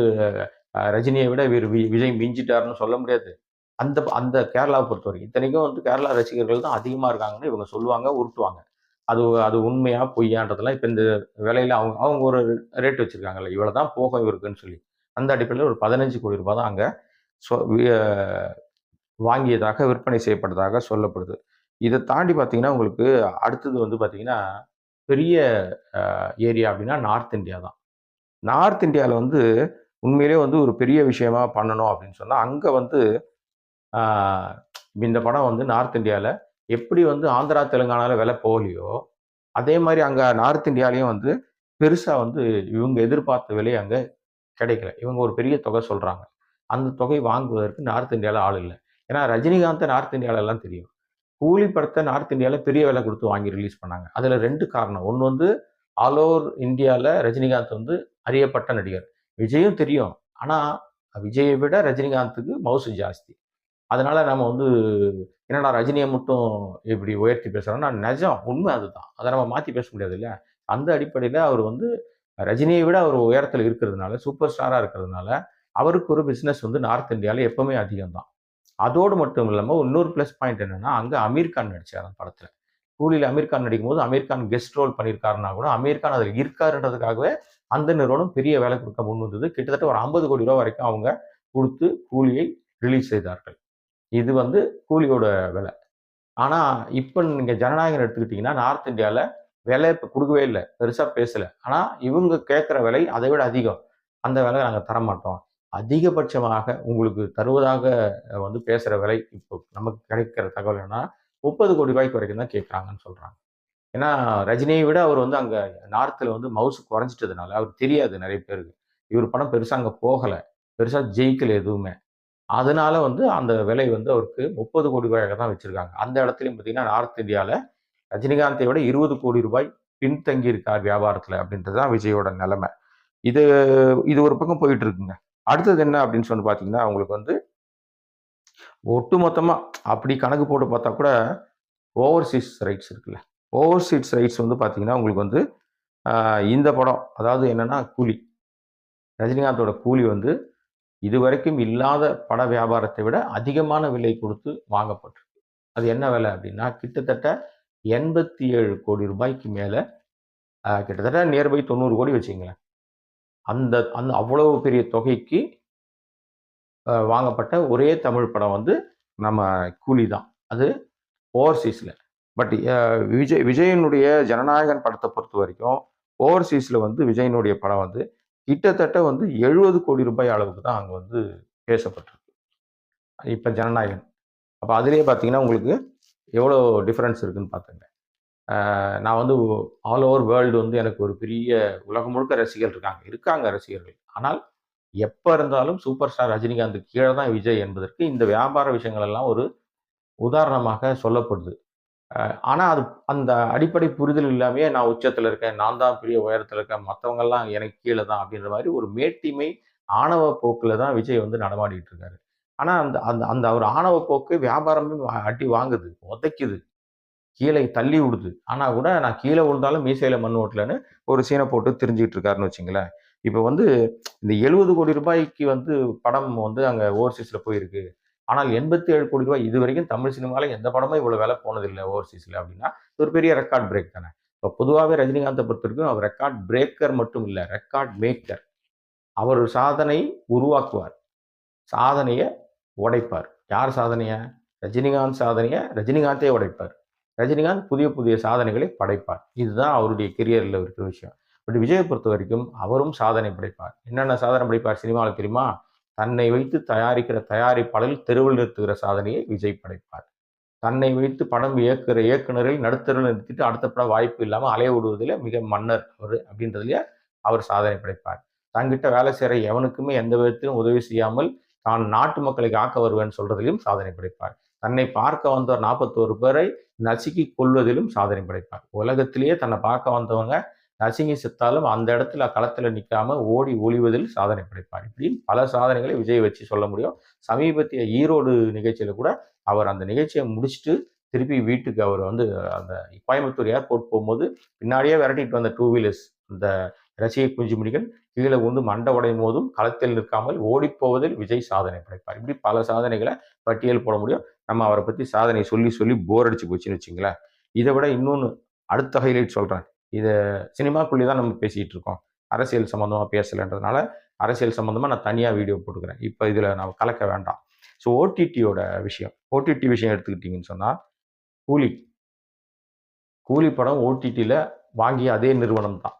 ரஜினியை விட வீர் வி விஜய் மிஞ்சிட்டாருன்னு சொல்ல முடியாது. அந்த அந்த கேரளாவ பொறுத்தவரைக்கும். இத்தனைக்கும் வந்து கேரளா ரசிகர்கள் தான் அதிகமாக இருக்காங்கன்னு இவங்க சொல்லுவாங்க, உருட்டுவாங்க. அது அது உண்மையாக பொய்யான்றதெல்லாம் இப்போ இந்த விலையில் அவங்க அவங்க ஒரு ரேட் வச்சுருக்காங்கல்ல இவ்வளோ தான் போகும் இவருக்குன்னு சொல்லி. அந்த அடிப்படையில் ஒரு 15 கோடி ரூபாய் தான் அங்கே சொ வாங்கியதாக, விற்பனை செய்யப்பட்டதாக சொல்லப்படுது. இதை தாண்டி பார்த்தீங்கன்னா, உங்களுக்கு அடுத்தது வந்து பார்த்தீங்கன்னா, பெரிய ஏரியா அப்படின்னா நார்த் இந்தியா தான். நார்த் இந்தியாவில் வந்து உண்மையிலேயே வந்து ஒரு பெரிய விஷயமா பண்ணணும் அப்படின்னு சொன்னால் அங்கே வந்து இந்த படம் வந்து நார்த் இந்தியாவில் எப்படி வந்து ஆந்திரா, தெலுங்கானாவில் விலை போகலையோ, அதே மாதிரி அங்கே நார்த் இந்தியாலையும் வந்து பெருசாக வந்து இவங்க எதிர்பார்த்த விலை அங்கே கிடைக்கல. இவங்க ஒரு பெரிய தொகை சொல்கிறாங்க அந்த தொகை வாங்குவதற்கு நார்த் இந்தியாவில் ஆள் இல்லை ஏன்னா ரஜினிகாந்த் நார்த் இந்தியாவிலலாம் தெரியும். கூலி படத்தை நார்த் இந்தியாவில் பெரிய விலை கொடுத்து வாங்கி ரிலீஸ் பண்ணாங்க. அதில் ரெண்டு காரணம். ஒன்று வந்து ஆல் ஓவர் இந்தியாவில் ரஜினிகாந்த் வந்து அறியப்பட்ட நடிகர். விஜயும் தெரியும். ஆனால் விஜயை விட ரஜினிகாந்துக்கு மவுசு ஜாஸ்தி. அதனால நம்ம வந்து என்னடா ரஜினியை மட்டும் இப்படி உயர்த்தி பேசுகிறோன்னா நிஜம் உண்மை அதுதான். அதை நம்ம மாற்றி பேச முடியாது இல்லை அந்த அடிப்படையில் அவர் வந்து ரஜினியை விட அவர் உயரத்தில் இருக்கிறதுனால, சூப்பர் ஸ்டாராக இருக்கிறதுனால, அவருக்கு ஒரு பிஸ்னஸ் வந்து நார்த் இந்தியாவில் எப்பவுமே அதிகம் தான். அதோடு மட்டும் இல்லாமல் இன்னொரு ப்ளஸ் பாயிண்ட் என்னன்னா, அங்கே அமீர் கான் நடிச்சாரு அந்த படத்தில் கூலியில் அமீர் கான் நடிக்கும்போது, அமீர் கான் கெஸ்ட் ரோல் பண்ணியிருக்காருன்னா கூட, அமீர் கான் அதுல இருக்காருன்றதுக்காகவே அந்த நிறுவனம் பெரிய விலை கொடுக்க முன் வந்தது. கிட்டத்தட்ட ஒரு 50 கோடி ரூபா வரைக்கும் அவங்க கொடுத்து கூலியை ரிலீஸ் செய்தார்கள். இது வந்து கூலியோட விலை. ஆனால் இப்போ நீங்கள் ஜனநாயகம் எடுத்துக்கிட்டிங்கன்னா நார்த் இந்தியாவில் விலை இப்போ கொடுக்கவே இல்லை பெருசாக பேசலை ஆனால் இவங்க கேட்குற விலை அதை விட அதிகம். அந்த விலை நாங்கள் தரமாட்டோம். அதிகபட்சமாக உங்களுக்கு தருவதாக வந்து பேசுகிற விலை இப்போ நமக்கு கிடைக்கிற தகவல் என்னன்னா, 30 கோடி ரூபாய்க்கு வரைக்கும் தான் கேட்குறாங்கன்னு சொல்கிறாங்க ஏன்னா ரஜினியை விட அவர் வந்து அங்கே நார்த்தில் வந்து மவுசு குறைஞ்சிட்டதுனால, அவர் தெரியாது நிறைய பேருக்கு. இவர் படம் பெருசாக அங்கே போகலை பெருசாக ஜெயிக்கல எதுவுமே. அதனால வந்து அந்த விலை வந்து அவருக்கு 30 கோடி ரூபாயாக தான் வச்சுருக்காங்க அந்த இடத்துலையும் பார்த்தீங்கன்னா, நார்த் இந்தியாவில் ரஜினிகாந்தை விட 20 கோடி ரூபாய் பின்தங்கி இருக்கார் வியாபாரத்தில் அப்படின்றது தான் விஜயோட நிலைமை. இது இது ஒரு பக்கம் போயிட்டு இருக்குங்க. அடுத்தது என்ன அப்படின்னு சொல்லி பார்த்தீங்கன்னா, உங்களுக்கு வந்து ஒட்டுமொத்தமா அப்படி கணக்கு போட்டு பார்த்தா கூட, ஓவர்சீஸ் ரைட்ஸ் இருக்குல்ல. ஓவர்சீஸ் ரைட்ஸ் வந்து பார்த்தீங்கன்னா உங்களுக்கு வந்து இந்த படம் அதாவது என்னென்னா கூலி. ரஜினிகாந்தோட கூலி வந்து இதுவரைக்கும் இல்லாத பட வியாபாரத்தை விட அதிகமான விலை கொடுத்து வாங்கப்பட்டிருக்கு. அது என்ன விலை அப்படின்னா கிட்டத்தட்ட எண்பத்தி ஏழு கோடி ரூபாய்க்கு மேலே கிட்டத்தட்ட நியர்பை தொண்ணூறு கோடி வச்சுங்களேன் அந்த அந்த அவ்வளவு பெரிய தொகைக்கு வாங்கப்பட்ட ஒரே தமிழ் படம் வந்து நம்ம கூலி தான். அது ஓவர்சீஸில் பட் விஜய் விஜயனுடைய ஜனநாயகன் படத்தை பொறுத்த வரைக்கும் ஓவர்சீஸில் வந்து விஜயனுடைய படம் வந்து கிட்டத்தட்ட வந்து எழுபது கோடி ரூபாய் அளவுக்கு தான் அங்கே வந்து பேசப்பட்டிருக்கு. இப்போ ஜனநாயகன். அப்போ அதுலேயே பார்த்தீங்கன்னா உங்களுக்கு எவ்வளோ டிஃப்ரென்ஸ் இருக்குன்னு பார்த்துங்க நான் வந்து ஆல் ஓவர் வேர்ல்டு வந்து எனக்கு ஒரு பெரிய உலகம் முழுக்க ரசிகர்கள் இருக்காங்க. இருக்காங்க ரசிகர்கள். ஆனால் எப்போ இருந்தாலும் சூப்பர் ஸ்டார் ரஜினிகாந்த் கீழே தான் விஜய் என்பதற்கு இந்த வியாபார விஷயங்கள் எல்லாம் ஒரு உதாரணமாக சொல்லப்படுது. ஆனால் அது அந்த அடிப்படை புரிதல் இல்லாமையே நான் உச்சத்தில் இருக்கேன் நான் தான் பெரிய உயரத்தில் இருக்கேன் மற்றவங்கெல்லாம் எனக்கு கீழே தான் அப்படின்ற மாதிரி ஒரு மேட்டிமை ஆணவ போக்கில் தான் விஜய் வந்து நடமாடிட்டு இருக்காரு. ஆனால் அந்த அந்த அந்த ஒரு ஆணவ போக்கு வியாபாரமே அடி வாங்குது உதைக்குது. கீழே தள்ளி விடுது ஆனால் கூட நான் கீழே விழுந்தாலும் மீசையில் மண் ஓட்டலன்னு ஒரு சீனை போட்டு தெரிஞ்சுக்கிட்டு இருக்காருன்னு வச்சுங்களேன். இப்போ வந்து இந்த எழுபது கோடி ரூபாய்க்கு வந்து படம் வந்து அங்கே ஓவர்சீஸில் போயிருக்கு. ஆனால் எண்பத்தி ஏழு கோடி ரூபாய் இது வரைக்கும் தமிழ் சினிமாவில் எந்த படமும் இவ்வளோ வேலை போனதில்லை ஓவர்சீஸில் அப்படின்னா ஒரு பெரிய ரெக்கார்ட் பிரேக் தானே. இப்போ பொதுவாகவே ரஜினிகாந்தை பொறுத்த வரைக்கும் அவர் ரெக்கார்ட் பிரேக்கர் மட்டும் இல்லை ரெக்கார்ட் மேக்கர் அவர் சாதனை உருவாக்குவார். சாதனையை உடைப்பார். யார் சாதனையை? ரஜினிகாந்த் சாதனையை ரஜினிகாந்தே உடைப்பார். ரஜினிகாந்த் புதிய புதிய சாதனைகளை படைப்பார். இதுதான் அவருடைய கெரியரில் இருக்கிற விஷயம். பட் விஜயை பொறுத்த வரைக்கும் அவரும் சாதனை படைப்பார். என்னென்ன சாதனை படைப்பார் சினிமாவில் தெரியுமா? தன்னை வைத்து தயாரிக்கிற தயாரிப்பாளரில் தெருவில் நிறுத்துகிற சாதனையை விஜய் படைப்பார். தன்னை வைத்து படம் இயக்குகிற இயக்குநரில் நடுத்தரில் நிறுத்திட்டு அடுத்த படம் வாய்ப்பு இல்லாமல் அலைய விடுவதில் மிக மன்னர் அவர் அப்படின்றதுலயே அவர் சாதனை படைப்பார். தங்கிட்ட வேலை செய்கிற எவனுக்குமே எந்த விதத்திலும் உதவி செய்யாமல் தான் நாட்டு மக்களை காக்க வருவேன்னு சொல்றதிலும் சாதனை படைப்பார். தன்னை பார்க்க வந்தவர் நாற்பத்தோரு பேரை நசுக்கி கொள்வதிலும் சாதனை படைப்பார். உலகத்திலேயே தன்னை பார்க்க வந்தவங்க நசுங்கி செத்தாலும் அந்த இடத்துல களத்தில் நிற்காம ஓடி ஒளிவதில் சாதனை படைப்பார். இப்படின்னு பல சாதனைகளை விஜய் வச்சு சொல்ல முடியும். சமீபத்திய ஈரோடு நிகழ்ச்சியில் கூட அவர் அந்த நிகழ்ச்சியை முடிச்சுட்டு திருப்பி வீட்டுக்கு அவர் வந்து அந்த கோயம்புத்தூர் ஏர்போர்ட் போகும்போது பின்னாடியே விரட்டிட்டு வந்த டூ வீலர்ஸ் அந்த ரசிகை குஞ்சுமணிகள் கீழே உண்டு மண்டை உடையும் போதும் களத்தில் நிற்காமல் ஓடிப்போவதில் விஜய் சாதனை படைப்பார். இப்படி பல சாதனைகளை பட்டியல் போட முடியும். நம்ம அவரை பற்றி சாதனை சொல்லி சொல்லி போர் அடிச்சு போச்சுன்னு வச்சுங்களேன். இதை விட இன்னொன்று அடுத்த ஹைலைட் சொல்கிறேன் இதை சினிமாக்குள்ளே தான் நம்ம பேசிகிட்டு இருக்கோம். அரசியல் சம்மந்தமாக பேசலைன்றதுனால அரசியல் சம்மந்தமாக நான் தனியாக வீடியோ போட்டுக்கிறேன். இப்போ இதில் நான் கலக்க வேண்டாம். ஸோ ஓடிடியோட விஷயம். ஓடிடி விஷயம் எடுத்துக்கிட்டிங்கன்னு சொன்னால் கூலி. கூலி படம் ஓடிடியில் வாங்கிய அதே நிறுவனம் தான்.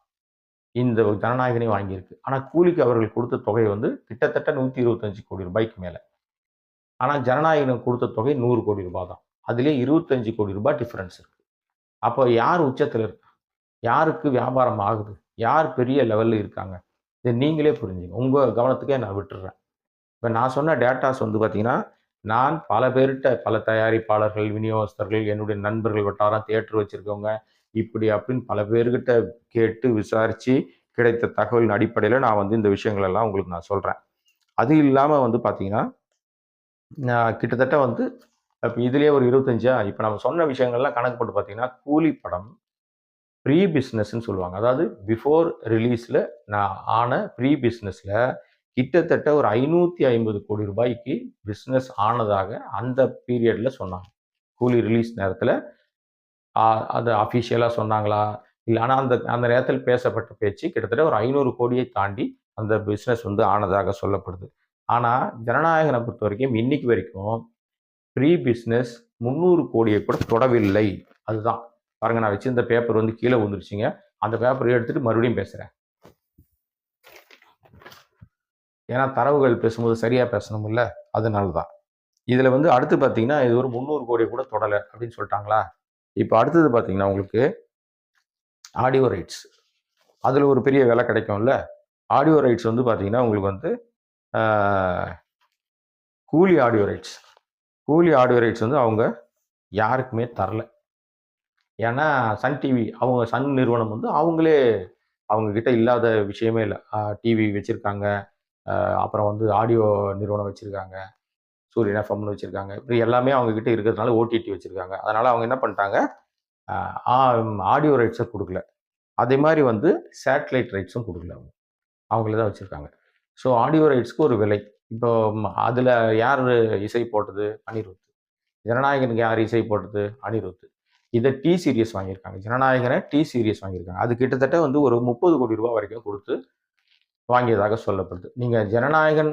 இந்த ஜனநாயகனை வாங்கியிருக்கு. ஆனால் கூலிக்கு அவர்கள் கொடுத்த தொகை வந்து கிட்டத்தட்ட நூற்றி இருபத்தஞ்சு கோடி ரூபாய்க்கு மேலே. ஆனால் ஜனநாயகனுக்கு கொடுத்த தொகை நூறு கோடி ரூபாய் தான். அதுலேயே இருபத்தஞ்சு கோடி ரூபாய் டிஃப்ரென்ஸ் இருக்குது அப்போ யார் உச்சத்தில் இருக்கு? யாருக்கு வியாபாரம் ஆகுது? யார் பெரிய லெவலில் இருக்காங்க? இதை நீங்களே புரிஞ்சுங்க. உங்கள் கவனத்துக்கே நான் விட்டுடுறேன் இப்போ நான் சொன்ன டேட்டாஸ் வந்து பார்த்தீங்கன்னா நான் பல பேர்கிட்ட பல தயாரிப்பாளர்கள் விநியோகஸ்தர்கள் என்னுடைய நண்பர்கள் வட்டாரம் தேட்டர் வச்சுருக்கவங்க இப்படி அப்படின்னு பல பேர்கிட்ட கேட்டு விசாரித்து கிடைத்த தகவலின் அடிப்படையில் நான் வந்து இந்த விஷயங்களெல்லாம் உங்களுக்கு நான் சொல்கிறேன் அது இல்லாமல் வந்து பார்த்தீங்கன்னா நான் கிட்டத்தட்ட வந்து இப்போ இதுலேயே ஒரு இருபத்தஞ்சா இப்போ நம்ம சொன்ன விஷயங்கள்லாம் கணக்கு போட்டு பார்த்தீங்கன்னா கூலி படம் ப்ரீ பிஸ்னஸ்ன்னு சொல்லுவாங்க. அதாவது பிஃபோர் ரிலீஸில் நான் ஆன ப்ரீ பிஸ்னஸில் கிட்டத்தட்ட ஒரு ஐநூற்றி ஐம்பது கோடி ரூபாய்க்கு பிஸ்னஸ் ஆனதாக அந்த பீரியடில் சொன்னாங்க. கூலி ரிலீஸ் நேரத்தில் அது அஃபிஷியலாக சொன்னாங்களா? இல்லை ஆனால் அந்த அந்த நேரத்தில் பேசப்பட்ட பேச்சு கிட்டத்தட்ட ஒரு ஐநூறு கோடியை தாண்டி அந்த பிஸ்னஸ் வந்து ஆனதாக சொல்லப்படுது. ஆனால் ஜனநாயகனை பொறுத்த வரைக்கும் இன்னைக்கு வரைக்கும் ப்ரீ பிஸ்னஸ் முந்நூறு கோடியை கூட தொடவில்லை. அதுதான். பாருங்க நான் வச்சிருந்த பேப்பர் வந்து கீழே விழுந்துருச்சுங்க. அந்த பேப்பரை எடுத்துட்டு மறுபடியும் பேசுகிறேன் ஏன்னா தரவுகள் பேசும்போது சரியாக பேசணும்ல? அதனால தான் இதில் வந்து அடுத்து பார்த்தீங்கன்னா இது ஒரு முந்நூறு கோடி கூட தொடலை அப்படின்னு சொல்லிட்டாங்களா? இப்போ அடுத்தது பார்த்தீங்கன்னா உங்களுக்கு ஆடியோ ரைட்ஸ் அதில் ஒரு பெரிய விலை கிடைக்கும்ல. ஆடியோ ரைட்ஸ் வந்து பார்த்தீங்கன்னா உங்களுக்கு வந்து Coolie audio rights Coolie audio rights வந்து அவங்க யாருக்குமே தரல. ஏன்னா சன் டிவி அவங்க சன் நிறுவனம் வந்து அவங்களே அவங்கக்கிட்ட இல்லாத விஷயமே இல்லை. டிவி வச்சுருக்காங்க. அப்புறம் வந்து ஆடியோ நிறுவனம் வச்சுருக்காங்க. சூரியனை ஃபம்னு வச்சுருக்காங்க. இப்படி எல்லாமே அவங்கக்கிட்ட இருக்கிறதுனால ஓடிடி வச்சுருக்காங்க. அதனால் அவங்க என்ன பண்ணிட்டாங்க? ஆடியோ ரைட்ஸை கொடுக்கல. அதே மாதிரி வந்து சேட்டலைட் ரைட்ஸும் கொடுக்கல அவங்க. அவங்கள தான் வச்சுருக்காங்க. ஸோ ஆடியோ ரைட்ஸ்க்கு ஒரு விலை. இப்போ அதில் யார் இசை போட்டது? அனிருத். ஜனநாயகனுக்கு யார் இசை போட்டது? அனிருத். இதை டி சீரியஸ் வாங்கியிருக்காங்க. ஜனநாயகனை டி சீரியஸ் வாங்கியிருக்காங்க. அது கிட்டத்தட்ட வந்து ஒரு முப்பது கோடி ரூபா வரைக்கும் கொடுத்து வாங்கியதாக சொல்லப்படுது. நீங்கள் ஜனநாயகன்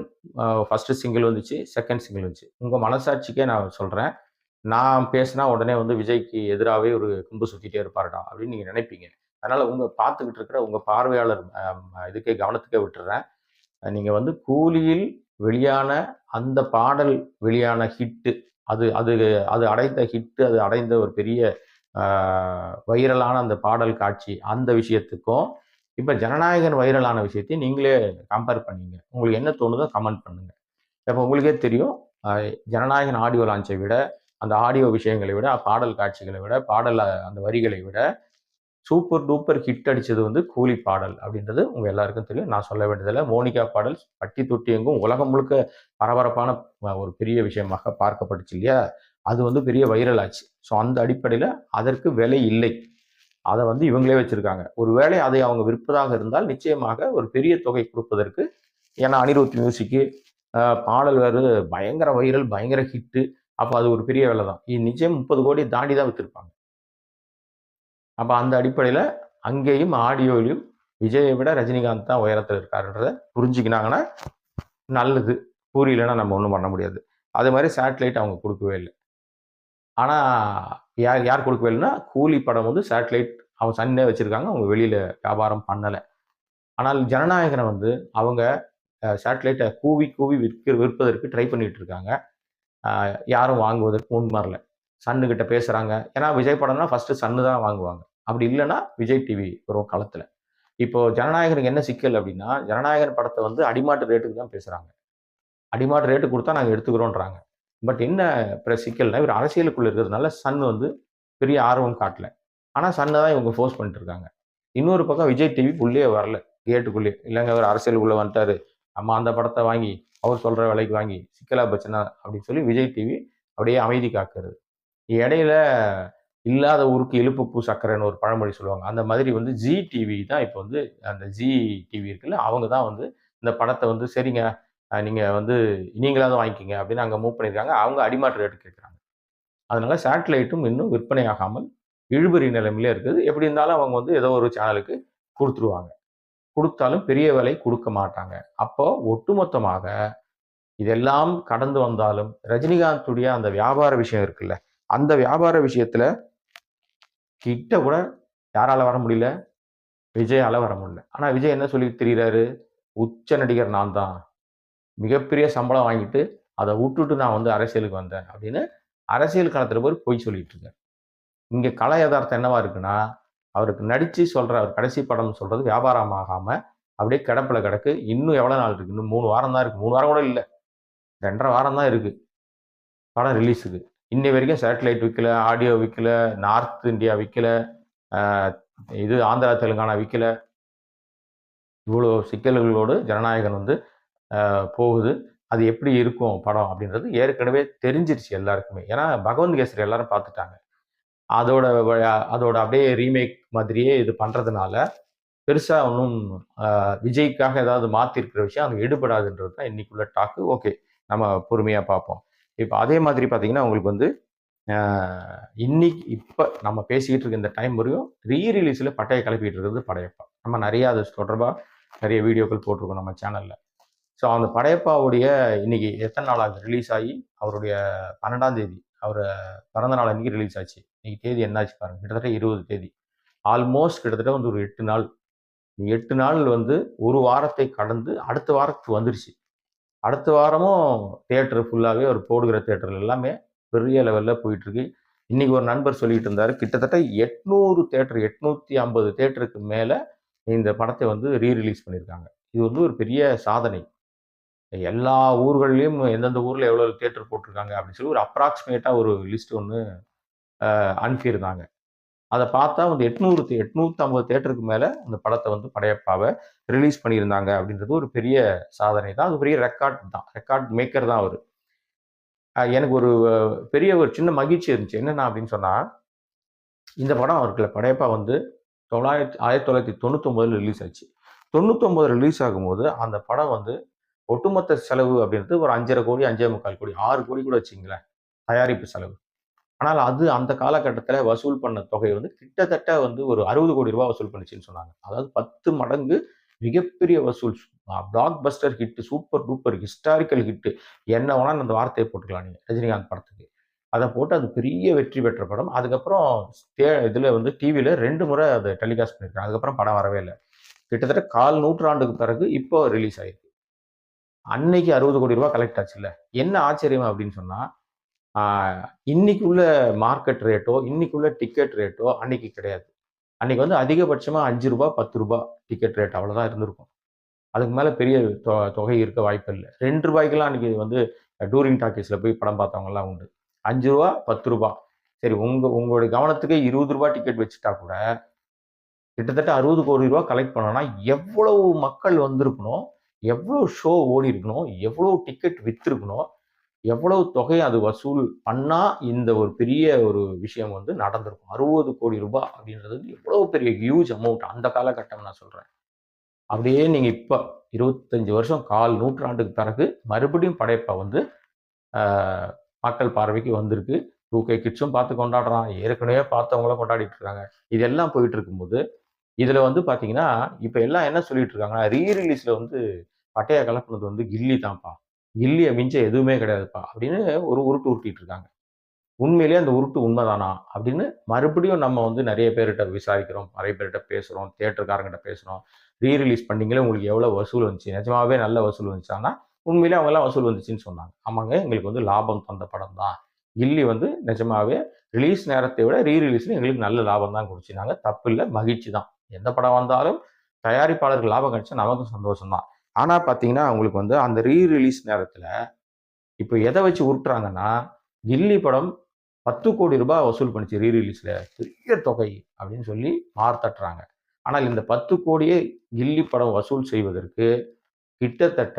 ஃபஸ்ட்டு சிங்கிள் வந்துச்சு செகண்ட் சிங்கிள் வந்துச்சு. உங்கள் மனசாட்சிக்கே நான் சொல்கிறேன் நான் பேசினா உடனே வந்து விஜய்க்கு எதிராகவே ஒரு கும்பு சுற்றிட்டே இருப்பார்டா அப்படின்னு நீங்கள் நினைப்பீங்க. அதனால் உங்கள் பார்த்துக்கிட்டு இருக்கிற உங்கள் பார்வையாளர் இதுக்கே கவனத்துக்கே விட்டுறேன். நீங்கள் வந்து கூலியில் வெளியான அந்த பாடல் வெளியான ஹிட்டு அது அது அது அடைந்த ஹிட்டு அது அடைந்த ஒரு பெரிய வைரலான அந்த பாடல் காட்சி அந்த விஷயத்துக்கும் இப்போ ஜனநாயகன் வைரலான விஷயத்தையும் நீங்களே கம்பேர் பண்ணீங்க. உங்களுக்கு என்ன தோணுதோ கமெண்ட் பண்ணுங்க. இப்போ உங்களுக்கே தெரியும் ஜனநாயகன் ஆடியோ லான்ச்சை விட அந்த ஆடியோ விஷயங்களை விட பாடல் காட்சிகளை விட பாடல் அந்த வரிகளை விட சூப்பர் டூப்பர் ஹிட் அடித்தது வந்து கூலி பாடல் அப்படின்றது உங்கள் எல்லாருக்கும் தெரியும். நான் சொல்ல வேண்டியதில்லை மோனிகா பாடல் பட்டி தொட்டி எங்கும் உலகம் முழுக்க பரபரப்பான ஒரு பெரிய விஷயமாக பார்க்கப்பட்டுச்சு இல்லையா? அது வந்து பெரிய வைரல் ஆச்சு. ஸோ அந்த அடிப்படையில் அதற்கு விலை இல்லை. அதை வந்து இவங்களே வச்சுருக்காங்க. ஒருவேளை அதை அவங்க விற்பதாக இருந்தால் நிச்சயமாக ஒரு பெரிய தொகை கொடுப்பதற்கு ஏன்னா அனிருத் மியூசிக்கு பாடல் வேறு பயங்கர வைரல் பயங்கர ஹிட்டு அப்போ அது ஒரு பெரிய வேலை தான் இது நிச்சயம் முப்பது கோடி தாண்டி தான் விற்றுருப்பாங்க அப்போ அந்த அடிப்படையில் அங்கேயும் ஆடியோலையும் விஜயை விட ரஜினிகாந்த் தான் உயரத்தில் இருக்காருன்றத புரிஞ்சுக்கினாங்கன்னா நல்லது. புரியலன்னா நம்ம ஒன்றும் பண்ண முடியாது. அதே மாதிரி சேட்டலைட் அவங்க கொடுக்கவே இல்லை. ஆனால் யார் யார் கொடுக்க வேலைன்னா கூலி படம் வந்து சேட்டலைட் அவங்க சன்னே வச்சுருக்காங்க. அவங்க வெளியில் வியாபாரம் பண்ணலை. ஆனால் ஜனநாயகனை வந்து அவங்க சேட்டலைட்டை கூவி கூவி விற்க விற்பதற்கு ட்ரை பண்ணிகிட்டு இருக்காங்க. யாரும் வாங்குவதற்கு முன் வரல சன்னுக்கிட்ட பேசுகிறாங்க ஏன்னா விஜய் படம்னா ஃபஸ்ட்டு சன்னு தான் வாங்குவாங்க. அப்படி இல்லைன்னா விஜய் டிவி வரும் களத்தில். இப்போ ஜனநாயகனுக்கு என்ன சிக்கல் அப்படின்னா ஜனநாயகன் படத்தை வந்து அடிமாட்டு ரேட்டுக்கு தான் பேசுகிறாங்க அடிமாட்டு ரேட்டு கொடுத்தா நாங்கள் எடுத்துக்கிறோன்றாங்க பட் என்ன சிக்கல்னா இவர் அரசியலுக்குள்ள இருக்கிறதுனால சன் வந்து பெரிய ஆர்வம் காட்டல. ஆனால் சன்னை தான் இவங்க ஃபோர்ஸ் பண்ணிட்டு இருக்காங்க இன்னொரு பக்கம் விஜய் டிவி உள்ளே வரல. கேட்டுக்குள்ளே இல்லைங்க அவர் அரசியலுக்குள்ளே வந்துட்டாரு. அம்மா அந்த படத்தை வாங்கி அவர் சொல்கிற விலைக்கு வாங்கி சிக்கலா பச்சனா அப்படின்னு சொல்லி விஜய் டிவி அப்படியே அமைதி காக்கிறது. இடையில இல்லாத ஊருக்கு இழுப்புப்பு சக்கரைன்னு ஒரு பழமொழி சொல்லுவாங்க. அந்த மாதிரி வந்து ஜி டிவி தான் இப்போ வந்து அந்த ஜி டிவி இருக்குல்ல அவங்க தான் வந்து இந்த படத்தை வந்து சரிங்க நீங்கள் வந்து நீங்களாவது வாங்கிக்கிங்க அப்படின்னு அங்கே மூவ் பண்ணியிருக்காங்க அவங்க அடிமாட்டு ரேட்டு கேட்குறாங்க அதனால சேட்டலைட்டும் இன்னும் விற்பனை ஆகாமல் இழுபறி நிலைமையிலே இருக்குது. எப்படி இருந்தாலும் அவங்க வந்து ஏதோ ஒரு சேனலுக்கு கொடுத்துருவாங்க. கொடுத்தாலும் பெரிய விலை கொடுக்க மாட்டாங்க. அப்போ ஒட்டுமொத்தமாக இதெல்லாம் கடந்து வந்தாலும் ரஜினிகாந்துடைய அந்த வியாபார விஷயம் இருக்குல்ல அந்த வியாபார விஷயத்துல கிட்ட கூட யாரால வர முடியல? விஜயால வர முடியல. ஆனா விஜய் என்ன சொல்லி தெரிகிறாரு உச்ச நடிகர் நான் தான். மிகப்பெரிய சம்பளம் வாங்கிட்டு அதை விட்டுட்டு நான் வந்து அரசியலுக்கு வந்தேன் அப்படின்னு அரசியல் களத்தில் போய் பொய் சொல்லிட்டு இருக்கேன் இங்கே கலை யதார்த்தம் என்னவா இருக்குன்னா அவருக்கு நடித்து சொல்கிற அவர் கடைசி படம்னு சொல்கிறது வியாபாரம் ஆகாமல் அப்படியே கிடப்பில் கிடக்கு. இன்னும் எவ்வளோ நாள் இருக்குது இன்னும் மூணு வாரம் தான் இருக்குது மூணு வாரம் கூட இல்லை. ரெண்டரை வாரம் தான் இருக்குது படம் ரிலீஸுக்கு இன்னை வரைக்கும் சேட்டலைட் விற்கல ஆடியோ விற்கல நார்த் இந்தியா விற்கல இது ஆந்திரா தெலுங்கானா விற்கல இவ்வளோ சிக்கல்களோடு ஜனநாயகன் வந்து போகுது. அது எப்படி இருக்கும் படம் அப்படின்றது ஏற்கனவே தெரிஞ்சிருச்சு எல்லாருக்குமே. ஏன்னா பகவந்த் கேசரி எல்லாரும் பார்த்துட்டாங்க. அதோட அதோட அப்படியே ரீமேக் மாதிரியே இது பண்ணுறதுனால பெருசாக ஒன்றும் விஜய்க்காக ஏதாவது மாற்றிருக்கிற விஷயம் அது எடுபடாதுன்றது தான் இன்றைக்குள்ள டாக்கு ஓகே நம்ம பொறுமையாக பார்ப்போம். இப்போ அதே மாதிரி பார்த்தீங்கன்னா உங்களுக்கு வந்து இன்னைக்கு இப்போ நம்ம பேசிக்கிட்டு இருக்க இந்த டைம் வரையும் ரீரிலீஸில் பட்டையை கிளப்பிட்டு இருக்கிறது படையப்பா. நம்ம நிறையா அது தொடர்பாக நிறைய வீடியோக்கள் போட்டிருக்கோம் நம்ம சேனலில் ஸோ அந்த படையப்பாவுடைய இன்னைக்கு எத்தனை நாள் ஆகுது? ரிலீஸ் ஆகி அவருடைய பன்னெண்டாம் தேதி அவர் பிறந்த நாள் அன்னைக்கு ரிலீஸ் ஆச்சு. இன்னைக்கு தேதி என்னாச்சு பாருங்க? கிட்டத்தட்ட இருபது தேதி. ஆல்மோஸ்ட் கிட்டத்தட்ட வந்து ஒரு எட்டு நாள். எட்டு நாள் வந்து ஒரு வாரத்தை கடந்து அடுத்த வாரத்துக்கு வந்துருச்சு. அடுத்த வாரமும் தேட்டர் ஃபுல்லாகவே அவர் போடுகிற தேட்டர் எல்லாமே பெரிய லெவலில் போயிட்டுருக்கு. இன்றைக்கி ஒரு நண்பர் சொல்லிகிட்டு இருந்தார் கிட்டத்தட்ட எட்நூறு தேட்டர் எட்நூற்றி ஐம்பது தேட்டருக்கு மேலே இந்த படத்தை வந்து ரீ ரிலீஸ் பண்ணியிருக்காங்க இது வந்து ஒரு பெரிய சாதனை. எல்லா ஊர்கள்லேயும் எந்தெந்த ஊரில் எவ்வளோ தேட்டர் போட்டிருக்காங்க அப்படின்னு சொல்லி ஒரு அப்ராக்சிமேட்டாக ஒரு லிஸ்ட் ஒன்று அனுப்பியிருந்தாங்க. அதை பார்த்தா வந்து எட்நூறு எட்நூற்றம்பது தேட்டருக்கு மேலே அந்த படத்தை வந்து படையப்பாவை ரிலீஸ் பண்ணியிருந்தாங்க அப்படின்றது ஒரு பெரிய சாதனை தான். அது பெரிய ரெக்கார்ட் தான். ரெக்கார்ட் மேக்கர் தான் அவர். எனக்கு ஒரு பெரிய ஒரு சின்ன மகிழ்ச்சி இருந்துச்சு. என்னென்ன அப்படின்னு சொன்னால் இந்த படம் அவர்களை படையப்பா வந்து தொள்ளாயிரத்தி ஆயிரத்தி தொள்ளாயிரத்தி தொண்ணூத்தொம்பதில் ரிலீஸ் ஆச்சு. தொண்ணூத்தொம்பது ரிலீஸ் ஆகும்போது அந்த படம் வந்து ஒட்டுமொத்த செலவு அப்படின்றது ஒரு அஞ்சரை கோடி அஞ்சே முக்கால் கோடி ஆறு கோடி கூட வச்சுங்களேன் தயாரிப்பு செலவு. ஆனால் அது அந்த காலகட்டத்தில் வசூல் பண்ண தொகை வந்து கிட்டத்தட்ட வந்து ஒரு அறுபது கோடி ரூபாய் வசூல் பண்ணுச்சுன்னு சொன்னாங்க. அதாவது பத்து மடங்கு மிகப்பெரிய வசூல். Blockbuster hit super duper historical hit என்ன வேணாலும் அந்த வார்த்தையை போட்டுக்கலாம் நீங்கள் ரஜினிகாந்த் படத்துக்கு. அதை போட்டு அது பெரிய வெற்றி பெற்ற படம். அதுக்கப்புறம் தே இதில் வந்து டிவியில் ரெண்டு முறை அதை டெலிகாஸ்ட் பண்ணியிருக்காங்க அதுக்கப்புறம் படம் வரவே இல்லை. கிட்டத்தட்ட கால் நூற்றாண்டுக்கு பிறகு இப்போ ரிலீஸ் ஆயிருக்கு. அன்னைக்கு அறுபது கோடி ரூபா கலெக்ட் ஆச்சு இல்லை என்ன ஆச்சரியம் அப்படின்னு சொன்னால் இன்னைக்குள்ள மார்க்கெட் ரேட்டோ இன்னைக்குள்ள டிக்கெட் ரேட்டோ அன்னைக்கு கிடையாது. அன்னைக்கு வந்து அதிகபட்சமாக அஞ்சு ரூபா பத்து ரூபா டிக்கெட் ரேட் அவ்வளோதான் இருந்திருக்கும். அதுக்கு மேலே பெரிய தொ தொகை இருக்க வாய்ப்பு இல்லை. ரெண்டு ரூபாய்க்கெல்லாம் அன்றைக்கி வந்து டூரிங் டாக்கீஸில் போய் படம் பார்த்தவங்கலாம் உண்டு. அஞ்சு ரூபா பத்து ரூபா சரி உங்கள் உங்களுடைய கவனத்துக்கு இருபது ரூபா டிக்கெட் வச்சுட்டா கூட கிட்டத்தட்ட அறுபது கோடி ரூபா கலெக்ட் பண்ணோன்னா எவ்வளவு மக்கள் வந்திருக்கணும்? எவ்வளோ ஷோ ஓடி இருக்கணும் எவ்வளோ டிக்கெட் விற்றுருக்கணும் எவ்வளவு தொகை அது வசூல் பண்ணால் இந்த ஒரு பெரிய ஒரு விஷயம் வந்து நடந்திருக்கும். அறுபது கோடி ரூபாய் அப்படின்றது எவ்வளோ பெரிய ஹியூஜ் அமௌண்ட் அந்த காலகட்டம் நான் சொல்கிறேன் அப்படியே நீங்கள் இப்போ இருபத்தஞ்சி வருஷம் கால் நூற்றாண்டுக்கு பிறகு மறுபடியும் படைப்பை வந்து மக்கள் பார்வைக்கு வந்திருக்கு. டூ கே கிட்ஸும் பார்த்து கொண்டாடுறான். ஏற்கனவே பார்த்தவங்களும் கொண்டாடிட்டு இருக்காங்க. இதெல்லாம் போயிட்டு இருக்கும்போது இதில் வந்து பார்த்தீங்கன்னா இப்போ எல்லாம் என்ன சொல்லிட்டு இருக்காங்கன்னா ரீ ரிலீஸில் வந்து பட்டையை கலப்புனது வந்து கில்லி தான்ப்பா. கில்லியை மிஞ்ச எதுவுமே கிடையாதுப்பா அப்படின்னு ஒரு உருட்டு உருட்டிட்டு இருக்காங்க. உண்மையிலேயே அந்த உருட்டு உண்மைதானா? அப்படின்னு மறுபடியும் நம்ம வந்து நிறைய பேர்கிட்ட விசாரிக்கிறோம் நிறைய பேர்கிட்ட பேசுகிறோம் தேட்டருக்காரங்கிட்ட பேசுகிறோம் ரீ ரிலீஸ் பண்ணிங்களே உங்களுக்கு எவ்வளோ வசூல் வந்துச்சு? நிஜமாவே நல்ல வசூல் வந்துச்சான்னா உண்மையிலே அவங்கெல்லாம் வசூல் வந்துச்சுன்னு சொன்னாங்க. ஆமாங்க எங்களுக்கு வந்து லாபம் தந்த படம் தான். கில்லி வந்து நிஜமாவே ரிலீஸ் நேரத்தை விட ரீ ரிலீஸில் எங்களுக்கு நல்ல லாபம் தான் கொடுச்சினாங்க தப்பு இல்லை மகிழ்ச்சி தான். எந்த படம் வந்தாலும் தயாரிப்பாளருக்கு லாபம் கிடைச்சா நமக்கும் சந்தோஷம்தான். ஆனால் பார்த்தீங்கன்னா அவங்களுக்கு வந்து அந்த ரீ ரிலீஸ் நேரத்தில் இப்போ எதை வச்சு உருட்டுறாங்கன்னா கில்லி படம் பத்து கோடி ரூபாய் வசூல் பண்ணிச்சு ரீ ரிலீஸில் பெரிய தொகை அப்படின்னு சொல்லி மார்த்தட்டுறாங்க ஆனால் இந்த பத்து கோடியே கில்லி படம் வசூல் செய்வதற்கு கிட்டத்தட்ட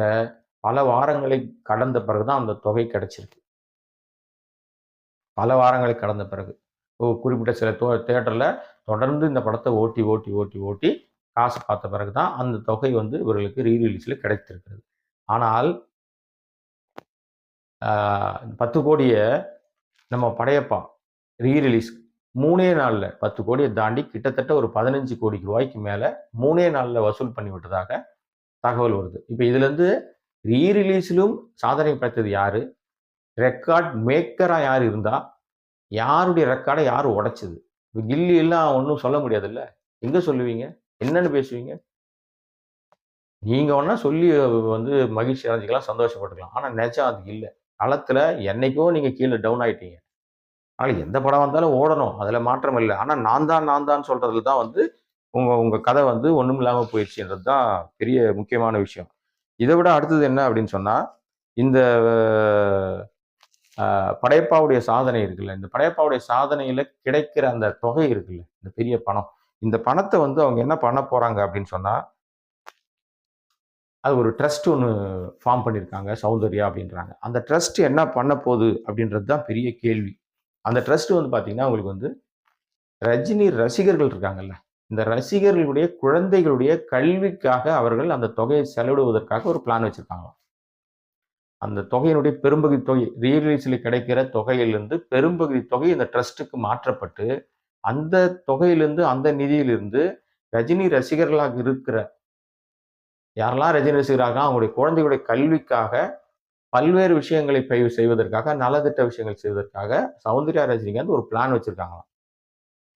பல வாரங்களை கடந்த பிறகு தான் அந்த தொகை கிடைச்சிருக்கு. பல வாரங்களை கடந்த பிறகு. குறிப்பிட்ட சில தோ தேட்டரில் தொடர்ந்து இந்த படத்தை ஓட்டி ஓட்டி ஓட்டி ஓட்டி காசு பார்த்த பிறகு தான் அந்த தொகை வந்து இவர்களுக்கு ரீ ரிலீஸில் கிடைத்திருக்கிறது. ஆனால் பத்து கோடியை நம்ம படையப்பா ரீ ரிலீஸ் மூணே நாளில் பத்து கோடியை தாண்டி கிட்டத்தட்ட ஒரு பதினஞ்சு கோடி ரூபாய்க்கு மேலே மூணே நாளில் வசூல் பண்ணி விட்டதாக தகவல் வருது. இப்போ இதுலேருந்து ரீரிலீஸிலும் சாதனை படைத்தது யார்? ரெக்கார்ட் மேக்கராக யார் இருந்தால் யாருடைய ரெக்கார்டை யார் உடைச்சது? இப்போ கில்லி எல்லாம் ஒன்றும் சொல்ல முடியாதுல்ல? எங்கே சொல்லுவீங்க? என்னென்னு பேசுவீங்க? நீங்கள் ஒன்றா சொல்லி வந்து மகிழ்ச்சி அடைஞ்சிக்கலாம் சந்தோஷப்பட்டுக்கலாம். ஆனால் நினச்சா அது இல்லை. களத்தில் என்னைக்கும் நீங்கள் கீழே டவுன் ஆகிட்டீங்க ஆனால் எந்த படம் வந்தாலும் ஓடணும். அதில் மாற்றம் இல்லை. ஆனால் நான் தான் நான் தான் சொல்கிறதுல தான் வந்து உங்கள் உங்கள் கதை வந்து ஒன்றும் இல்லாமல் போயிடுச்சுன்றது தான் பெரிய முக்கியமான விஷயம். இதை விட அடுத்தது என்ன அப்படின்னு சொன்னால் இந்த படையப்பாவுடைய சாதனை இருக்குல்ல. இந்த படையப்பாவுடைய சாதனையில் கிடைக்கிற அந்த தொகை இருக்குல்ல இந்த பெரிய பணம். இந்த பணத்தை வந்து அவங்க என்ன பண்ண போகிறாங்க அப்படின்னு சொன்னால் அது ஒரு ட்ரஸ்ட் ஒன்று ஃபார்ம் பண்ணியிருக்காங்க சௌந்தர்யா அப்படின்றாங்க. அந்த ட்ரஸ்ட் என்ன பண்ண போகுது அப்படின்றது தான் பெரிய கேள்வி. அந்த ட்ரஸ்ட் வந்து பார்த்தீங்கன்னா அவங்களுக்கு வந்து ரஜினி ரசிகர்கள் இருக்காங்கல்ல. இந்த ரசிகர்களுடைய குழந்தைகளுடைய கல்விக்காக அவர்கள் அந்த தொகையை செலவிடுவதற்காக ஒரு பிளான் வச்சுருக்காங்களாம். அந்த தொகையினுடைய பெரும்பகுதி தொகை ரீரிலீஸில் கிடைக்கிற தொகையிலிருந்து பெரும்பகுதி தொகை இந்த ட்ரஸ்ட்டுக்கு மாற்றப்பட்டு அந்த தொகையிலிருந்து அந்த நிதியிலிருந்து ரஜினி ரசிகர்களாக இருக்கிற யாரெல்லாம் ரஜினி ரசிகராக அவங்களுடைய குழந்தைகளுடைய கல்விக்காக பல்வேறு விஷயங்களை பயிர் செய்வதற்காக நலத்திட்ட விஷயங்கள் செய்வதற்காக சௌந்தர்யா ரஜினிகாந்த் ஒரு பிளான் வச்சுருக்காங்களாம்.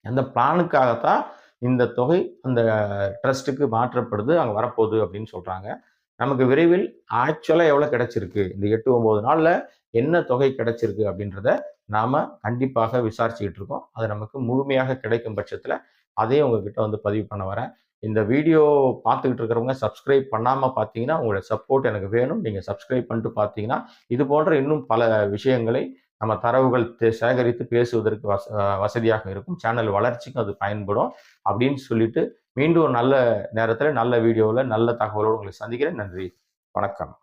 அந்த பிளானுக்காகத்தான் இந்த தொகை அந்த ட்ரஸ்ட்டுக்கு மாற்றப்படுது அங்கே வரப்போகுது அப்படின்னு சொல்கிறாங்க நமக்கு விரைவில் ஆக்சுவலாக எவ்வளோ கிடைச்சிருக்கு? இந்த எட்டு ஒம்பது நாளில் என்ன தொகை கிடைச்சிருக்கு அப்படின்றத நாம் கண்டிப்பாக விசாரிச்சுக்கிட்டு இருக்கோம். அது நமக்கு முழுமையாக கிடைக்கும் பட்சத்தில் அதையும் உங்ககிட்ட வந்து பதிவு பண்ண வரேன். இந்த வீடியோ பார்த்துக்கிட்டு இருக்கிறவங்க சப்ஸ்கிரைப் பண்ணாமல் பார்த்தீங்கன்னா உங்களோட சப்போர்ட் எனக்கு வேணும். நீங்கள் சப்ஸ்கிரைப் பண்ணிட்டு பார்த்தீங்கன்னா இது போன்ற இன்னும் பல விஷயங்களை நம்ம தரவுகள் சேகரித்து பேசுவதற்கு வச வசதியாக இருக்கும். சேனல் வளர்ச்சிக்கும் அது பயன்படும் அப்படின்னு சொல்லிட்டு மீண்டும் நல்ல நேரத்தில் நல்ல வீடியோவில் நல்ல தகவலோடு உங்களை சந்திக்கிறேன். நன்றி. வணக்கம்.